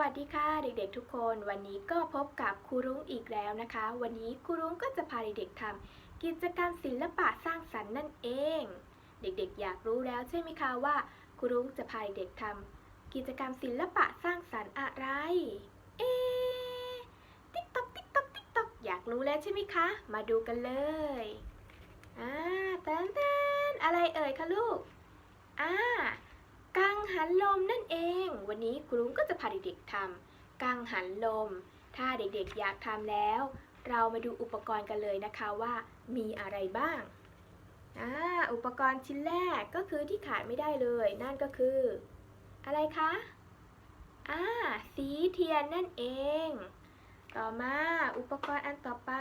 วัสดีค่ะเด็กๆทุกคน วันนี้ก็พบกับครูรุ้งอีกแล้วนะคะ วันนี้ครูรุ้งก็จะพาเด็กๆทำกิจกรรมศิลปะสร้างสรรค์นั่นเอง เด็กๆ อยากรู้แล้วใช่ไหมคะว่าครูรุ้งจะพาเด็กๆทำกิจกรรมศิลปะสร้างสรรค์อะไร เอ๊ติ๊กต๊อกติ๊กต๊อกติ๊กต๊อกอยากรู้แล้วใช่ไหมคะ มาดูกันเลยอ่าแตนแตนอะไรเอ่ยคะลูกอ่า กังหันลมนั่นเอง วันนี้ครูรุ้งก็จะพาเด็กๆทำกังหันลม ถ้าเด็กๆอยากทำแล้ว เรามาดูอุปกรณ์กันเลยนะคะว่ามีอะไรบ้างอ่าอุปกรณ์ชิ้นแรกก็คือที่ขาดไม่ได้เลย นั่นก็คือ อะไรคะอ่าสีเทียนนั่นเอง ต่อมาอุปกรณ์อันต่อไป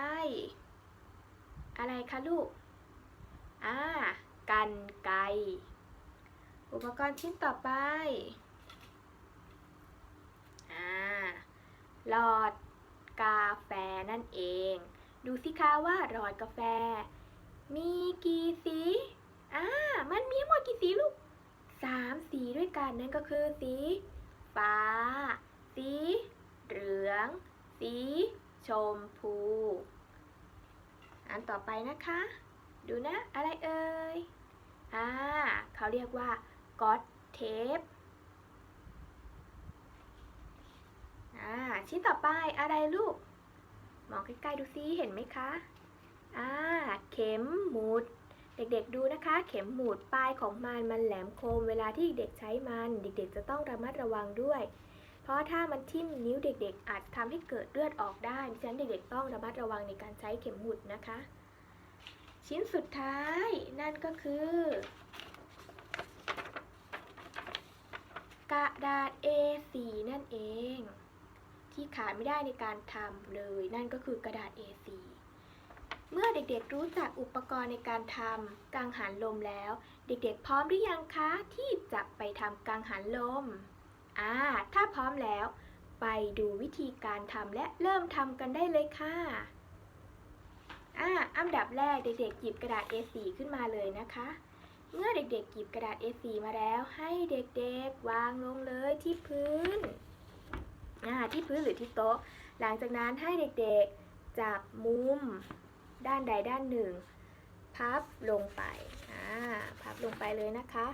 อะไรคะลูกอ่ากันไกร อุปกรณ์ชิ้นต่อไปอ่าหลอดกาแฟนั่นเอง ดูสิคะว่าหลอดกาแฟ มีกี่สีอ่ามันมีหมดกี่สีลูกสามสีด้วยกันนั่นก็คือสี ฟ้า สี เหลือง สี ชมพู อันต่อไปนะคะ ดูนะ อะไรเอ่ยอ่าเขาเรียกว่า ก๊อตเทปอ่าชิ้นต่อไปอะไรลูก มองใกล้ๆดูซิเห็นไหมคะอ่าเข็มหมุด เด็กๆดูนะคะ เข็มหมุดปลายของมันมันแหลมคมเวลาที่เด็กใช้มัน เด็กๆจะต้องระมัดระวังด้วย เพราะถ้ามันทิ่มนิ้วเด็ก ๆ อาจทำให้เกิดเลือดออกได้ฉะนั้นเด็กๆต้องระมัดระวังในการใช้เข็มหมุดนะคะ ชิ้นสุดท้ายนั่นก็คือ กระดาษ A4 นั่นเอง ที่ขาดไม่ได้ในการทำเลย นั่นก็คือกระดาษ A4 เมื่อเด็กๆรู้จักอุปกรณ์ในการทำกังหันลมแล้ว เด็กๆพร้อมหรือยังคะที่จะไปทำกังหันลมอ่าถ้าพร้อมแล้ว ไปดูวิธีการทำและเริ่มทำกันได้เลยค่ะอ่าอันดับแรกเด็กๆหยิบกระดาษ A4 ขึ้นมาเลยนะคะ เมื่อเด็กๆหยิบกระดาษ A4 มาแล้ว ให้เด็กๆวางลงเลยที่พื้น อ่าที่พื้นหรือที่โต๊ะ หลังจากนั้นให้เด็กๆจับมุมด้านใดด้านหนึ่ง พับลงไปอ่าพับลงไปเลยนะคะ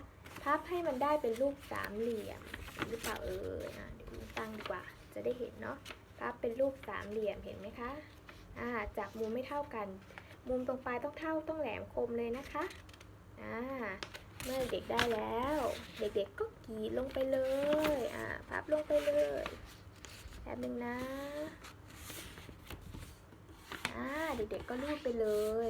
พับให้มันได้เป็นรูปสามเหลี่ยมหรือเปล่าเอ่ยอ่าเดี๋ยวตั้งดีกว่า จะได้เห็นเนาะพับเป็นรูปสามเหลี่ยมเห็นไหมคะอ่าจับมุมไม่เท่ากัน มุมตรงปลายต้องเท่าต้องแหลมคมเลยนะคะอ่าเมื่อเด็กได้แล้ว เด็กๆก็กรีดลงไปเลยอ่าพับลงไปเลย ป๊บนึงนะอ่าเด็กๆก็รูดไปเลย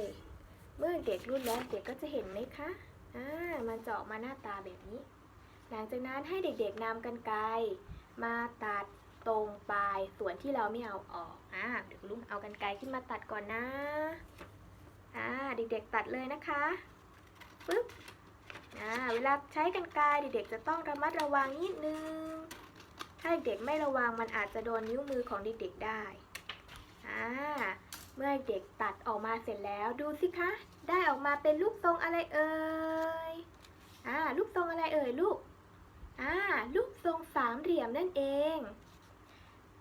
เมื่อเด็กรูดแล้วเด็กก็จะเห็นไหมคะอ่ามันจะออกมาหน้าตาแบบนี้ หลังจากนั้นให้เด็กๆนำกันไกรมาตัดตรงปลายส่วนที่เราไม่เอาออกอ่าเดี๋ยวลุงเอากันไกรขึ้นมาตัดก่อนนะอ่าเด็กๆตัดเลยนะคะปึ๊บอ่าเวลาใช้กันไกรเด็กๆจะต้องระมัดระวังนิดนึง ถ้าเด็กไม่ระวังมันอาจจะโดนนิ้วมือของเด็กๆได้อ่าเมื่อเด็กตัดออกมาเสร็จแล้วดูสิคะ ได้ออกมาเป็นรูปทรงอะไรเอ่ยอ่ารูปทรงอะไรเอ่ยลูกอ่ารูปทรงสามเหลี่ยมนั่นเอง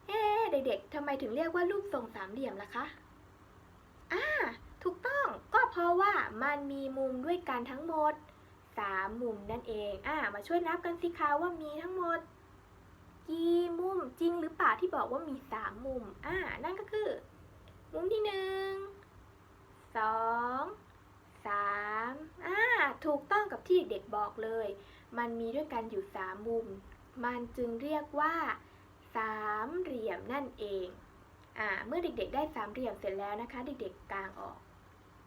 เอ๊เด็กๆทำไมถึงเรียกว่ารูปทรงสามเหลี่ยมล่ะคะอ่าถูกต้องก็เพราะว่ามันมีมุมด้วยกันทั้งหมดสามมุมนั่นเองอ่ามาช่วยนับกันสิคะว่ามีทั้งหมด กี่มุมจริงหรือเปล่าที่บอกว่ามีสามมุม อ่า นั่นก็คือ มุมที่หนึ่งสองสามอ่า ถูกต้องกับที่เด็กบอกเลย มันมีด้วยกันอยู่สามมุม มันจึงเรียกว่าสามเหลี่ยมนั่นเอง อ่า เมื่อเด็กๆ ได้สามเหลี่ยมเสร็จแล้วนะคะ เด็กๆ กางออก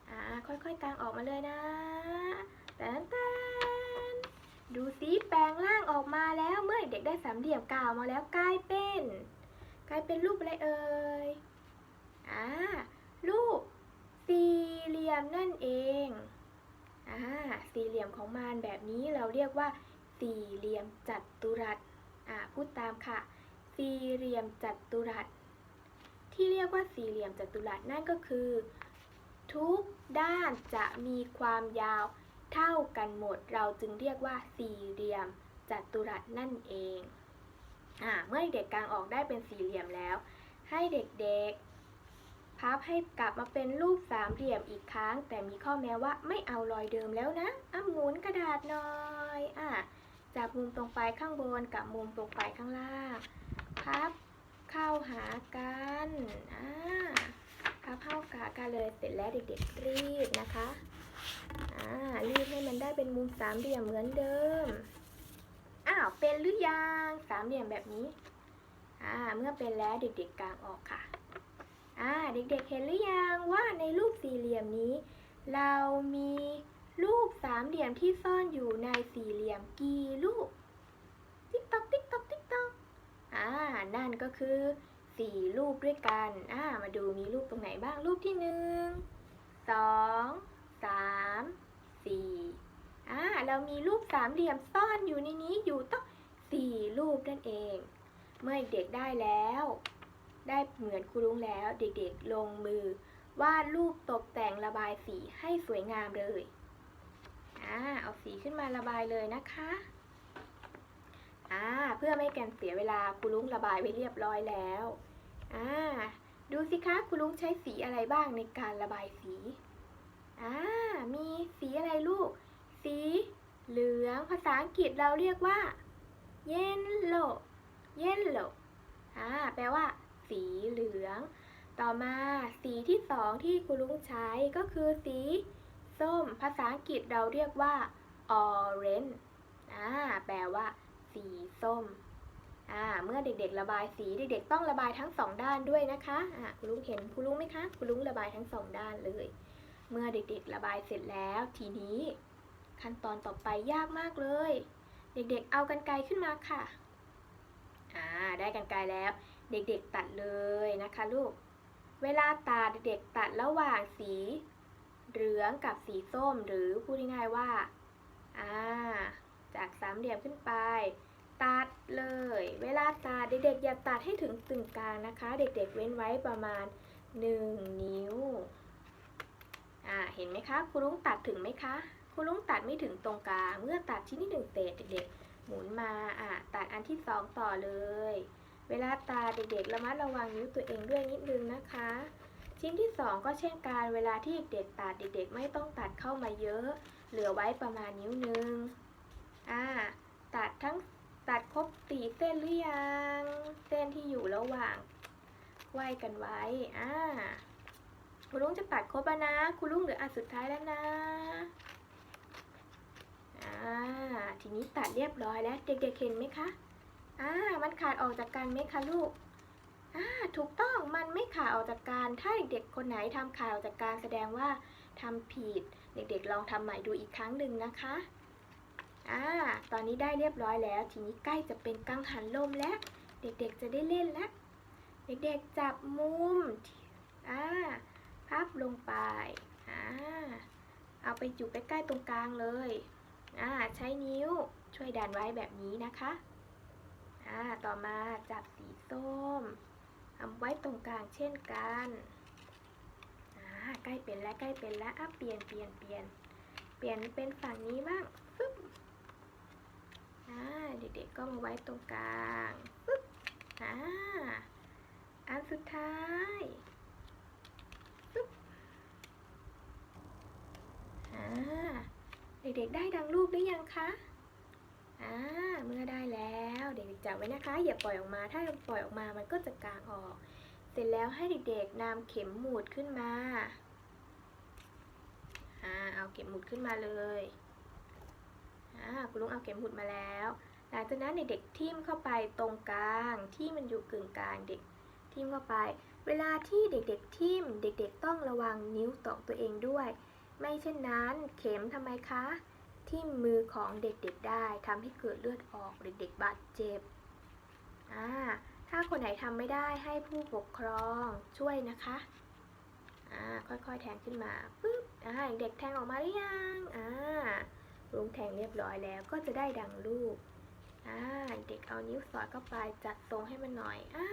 อ่า ค่อยๆ กางออกมาเลยนะแตนแตน ดูสิแปลงร่างออกมาแล้วเมื่อเด็กๆได้สามเหลี่ยมกล่าวมาแล้วกลายเป็น กลายเป็นรูปอะไรเอ่ยอ่ารูปสี่เหลี่ยมนั่นเองอ่าสี่เหลี่ยมของมันแบบนี้เราเรียกว่า สี่เหลี่ยมจัตุรัสอ่าพูดตามค่ะ สี่เหลี่ยมจัตุรัส ที่เรียกว่าสี่เหลี่ยมจัตุรัสนั่นก็คือ ทุกด้านจะมีความยาว เท่ากันหมดเราจึงเรียกว่าสี่เหลี่ยมจัตุรัสนั่นเองอ่าเมื่อเด็กกางออกได้เป็นสี่เหลี่ยมแล้ว ให้เด็กๆ พับให้กลับมาเป็นรูปสามเหลี่ยมอีกครั้ง แต่มีข้อแม้ว่าไม่เอารอยเดิมแล้วนะอะหมุนกระดาษหน่อยอะจากมุมตรงไปข้างบนกับมุมตรงไปข้างล่างพับเข้าหากันอ่าพับเข้าหากันเลยเสร็จแล้วเด็กๆรีดนะคะ มุมสามเหลี่ยมเหมือนเดิม อ้าว เป็นหรือยังสามเหลี่ยมแบบนี้ อ่า เมื่อเป็นแล้วเด็กๆกางออกค่ะ อ่า เด็กๆเห็นหรือยังว่าในรูปสี่เหลี่ยมนี้ เรามีรูปสามเหลี่ยมที่ซ่อนอยู่ในสี่เหลี่ยมกี่รูป ติ๊กต๊อกติ๊กต๊อกติ๊กต๊อกอ่า นั่นก็คือสี่รูปด้วยกัน อ่า มาดูมีรูปตรงไหนบ้าง รูปที่หนึ่ง สอง สาม สี่ อ่าเรามีรูปสามเหลี่ยมซ่อนอยู่ในนี้อยู่ต้องสี่รูปนั่นเอง เมื่อเด็กได้แล้ว ได้เหมือนครูลุงแล้วเด็กๆลงมือวาดรูปตกแต่งระบายสีให้สวยงามเลยอ่าเอาสีขึ้นมาระบายเลยนะคะอ่าเพื่อไม่แกนเสียเวลาครูลุงระบายไว้เรียบร้อยแล้วอ่าดูสิคะครูลุงใช้สีอะไรบ้างในการระบายสีอ่ามีสีอะไรลูก สีเหลือง ภาษาอังกฤษเราเรียกว่า yellow yellow อ่า แปลว่า สีเหลือง ต่อมาสีที่สองที่คุณลุงใช้ก็คือสีส้ม ภาษาอังกฤษเราเรียกว่า orange อ่า แปลว่า สีส้ม อ่า เมื่อเด็กๆ ระบายสี เด็กๆ ต้องระบายทั้งสองด้านด้วยนะคะ อ่า คุณลุงเห็นคุณลุงไหมคะ คุณลุงระบายทั้งสองด้านเลย เมื่อเด็กๆ ระบายเสร็จแล้ว ทีนี้ ขั้นตอนต่อไปยากมากเลย เด็กๆ เอากันไกรขึ้นมาค่ะอ่าได้กันไกรแล้ว เด็กๆตัดเลยนะคะลูก เวลาตัดเด็กๆตัดระหว่างสีเหลืองกับสีส้มหรือพูดง่ายๆว่าอ่าจากสามเหลี่ยมขึ้นไปตัดเลย เวลาตัดเด็กๆอย่าตัดให้ถึงตึงกลางนะคะ เด็กๆเว้นไว้ประมาณ 1 นิ้ว อ่าเห็นไหมคะครูลุงตัดถึงไหมคะ ครูลุงตัดไม่ถึงตรงกลางเมื่อตัดชิ้นที่หนึ่งเสร็จเด็กๆ หมุนมาอ่าตัดอันที่สองต่อเลย เวลาตัดเด็กๆระมัดระวังนิ้วตัวเองด้วยนิดนึงนะคะ ชิ้นที่สองก็เช่นกันเวลาที่เด็กๆตัดเด็กๆ ไม่ต้องตัดเข้ามาเยอะ เหลือไว้ประมาณนิ้วหนึงอ่าตัดทั้งตัดครบสี่เส้นหรือยังเส้นที่อยู่ระหว่างไหวกันไว้อ่าคุณลุงจะตัดครบแล้วนะ คุณลุงเหลืออันสุดท้ายแล้วนะ อ่า ทีนี้ตัดเรียบร้อยแล้ว เด็กๆเห็นไหมคะ อ่า มันขาดออกจากกันไหมคะลูก อ่า ถูกต้อง มันไม่ขาดออกจากกัน ถ้าเด็กๆคนไหนทำขาดออกจากกันแสดงว่าทำผิด เด็กๆลองทำใหม่ดูอีกครั้งหนึ่งนะคะ อ่า ตอนนี้ได้เรียบร้อยแล้ว ทีนี้ใกล้จะเป็นกังหันลมแล้ว เด็กๆจะได้เล่นแล้ว เด็กๆจับมุม อ่า พับลงไป อ่า เอาไปอยู่ใกล้ๆตรงกลางเลย อ่าใช้นิ้วช่วยดันไว้แบบนี้นะคะอ่าต่อมาจับสีส้มทำไว้ตรงกลางเช่นกันอ่าใกล้เป็นแล้วใกล้เป็นแล้วอะเปลี่ยนเปลี่ยนเปลี่ยนเปลี่ยนเป็นฝั่งนี้บ้างปึ๊บอ่าเด็กๆก็มาไว้ตรงกลางปึ๊บอ่าอันสุดท้ายปึ๊บอ่า เด็กๆได้ดังรูปหรือยังคะอ่าเมื่อได้แล้ว เด็กๆจับไว้นะคะ อย่าปล่อยออกมา ถ้าปล่อยออกมามันก็จะกางออก เสร็จแล้วให้เด็กๆนำเข็มหมุดขึ้นมาอ่าเอาเข็มหมุดขึ้นมาเลยอ่าคุณลุงเอาเข็มหมุดมาแล้วหลังจากนั้นเด็กๆทิ่มเข้าไปตรงกลางที่มันอยู่กึ่งกลางเด็กทิ่มเข้าไป เวลาที่เด็กๆทิ่มเด็ก ๆ ต้องระวังนิ้วต่องตัวเองด้วย ไม่เช่นนั้นเข็มทำไมคะ ที่มือของเด็กๆได้ทำให้เกิดเลือดออกเด็กๆบาดเจ็บอ่าถ้าคนไหนทำไม่ได้ให้ผู้ปกครองช่วยนะคะอ่าค่อยๆแทงขึ้นมาปึ๊บอ่าเด็กแทงออกมาหรือยังอ่าลุงแทงเรียบร้อยแล้วก็จะได้ดังลูกอ่าเด็กเอานิ้วสอดเข้าไปจัดทรงให้มันหน่อยอ่า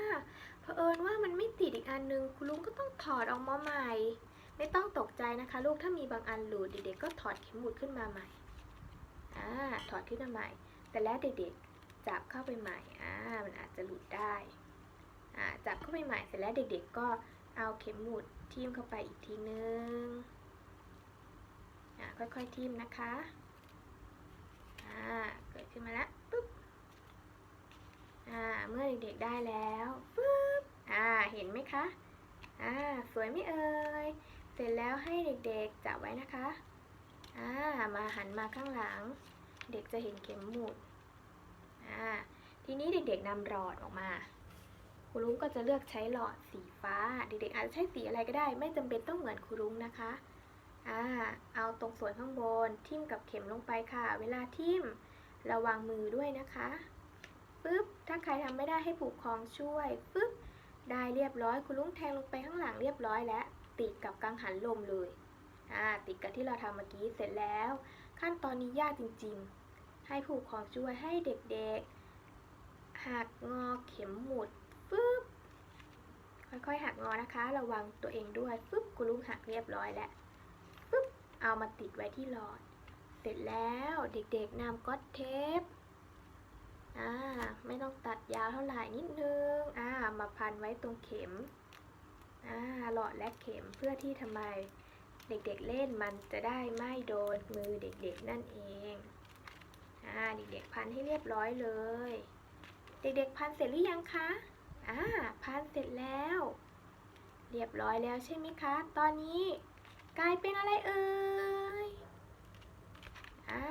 เผอิญว่ามันไม่ติดอีกอันนึงคุณลุงก็ต้องถอดออกมาใหม่ ไม่ต้องตกใจนะคะ ลูกถ้ามีบางอันหลุดเด็กๆก็ถอดเข็มหมุดขึ้นมาใหม่อ่าถอดขึ้นมาใหม่ แต่แล้วเด็กๆจับเข้าไปใหม่อ่ามันอาจจะหลุดได้อ่าจับเข้าไปใหม่เสร็จแล้วเด็กๆก็เอาเข็มหมุดทิ่มเข้าไปอีกทีนึงอ่าค่อยๆทิ่มนะคะอ่าเกิดขึ้นมาแล้วปุ๊บอ่าเมื่อเด็กๆได้แล้วปุ๊บอ่าเห็นไหมคะอ่าสวยไหมเอ่ย เสร็จแล้วให้เด็กๆจับไว้นะคะอ่ามาหันมาข้างหลัง เด็กจะเห็นเข็มหมุดอ่าทีนี้เด็กๆนำหลอดออกมาครูรุ้งก็จะเลือกใช้หลอดสีฟ้า เด็กๆอาจจะใช้สีอะไรก็ได้ ไม่จำเป็นต้องเหมือนครูรุ้งนะคะอ่าเอาตรงส่วนข้างบนทิ่มกับเข็มลงไปค่ะ เวลาทิ่มระวังมือด้วยนะคะปึ๊บถ้าใครทำไม่ได้ให้ผูกคล้องช่วยปึ๊บได้เรียบร้อยครูรุ้งแทงลงไปข้างหลังเรียบร้อยแล้ว ติดกับกังหันลมเลยติดกับที่เราทำเมื่อกี้เสร็จแล้ว ขั้นตอนนี้ยากจริงๆ ให้ผู้ปกครองช่วยให้เด็กๆ หักงอเข็มหมุดฟึบค่อยๆหักงอนะคะ ระวังตัวเองด้วยฟึบกุลุงหักเรียบร้อยแล้วฟึบเอามาติดไว้ที่หลอด เสร็จแล้วเด็กๆนำก๊อตเทปอ่าไม่ต้องตัดยาวเท่าไหร่นิดนึงอ่ามาพันไว้ตรงเข็ม หลอดและเข็มเพื่อที่ทำไมเด็กๆเล่นมันจะได้ไม่โดนมือเด็กๆนั่นเองอ่าเด็กๆพันให้เรียบร้อยเลย เด็กๆพันเสร็จหรือยังคะอ่าพันเสร็จแล้ว เรียบร้อยแล้วใช่ไหมคะ ตอนนี้กลายเป็นอะไรเอ่ยอ่า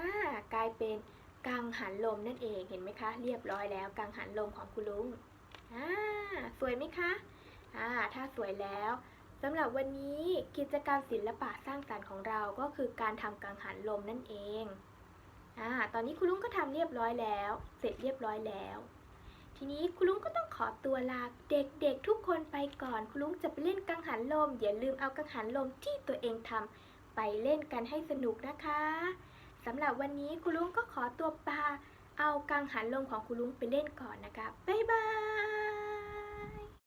กลายเป็นกังหันลมนั่นเองเห็นไหมคะ เรียบร้อยแล้วกังหันลมของคุณลุงอ่าสวยไหมคะ อ่าถ้าสวยแล้วสำหรับวันนี้กิจกรรมศิลปะสร้างสรรค์ของเราก็คือการทำกังหันลมนั่นเองอ่าตอนนี้คุณลุงก็ทำเรียบร้อยแล้ว เสร็จเรียบร้อยแล้ว ทีนี้คุณลุงก็ต้องขอตัวลาเด็กๆทุกคนไปก่อน คุณลุงจะไปเล่นกังหันลม อย่าลืมเอากังหันลมที่ตัวเองทำไปเล่นกันให้สนุกนะคะสำหรับวันนี้คุณลุงก็ขอตัวปาเอากังหันลมของคุณลุงไปเล่นก่อนนะคะบ๊ายบาย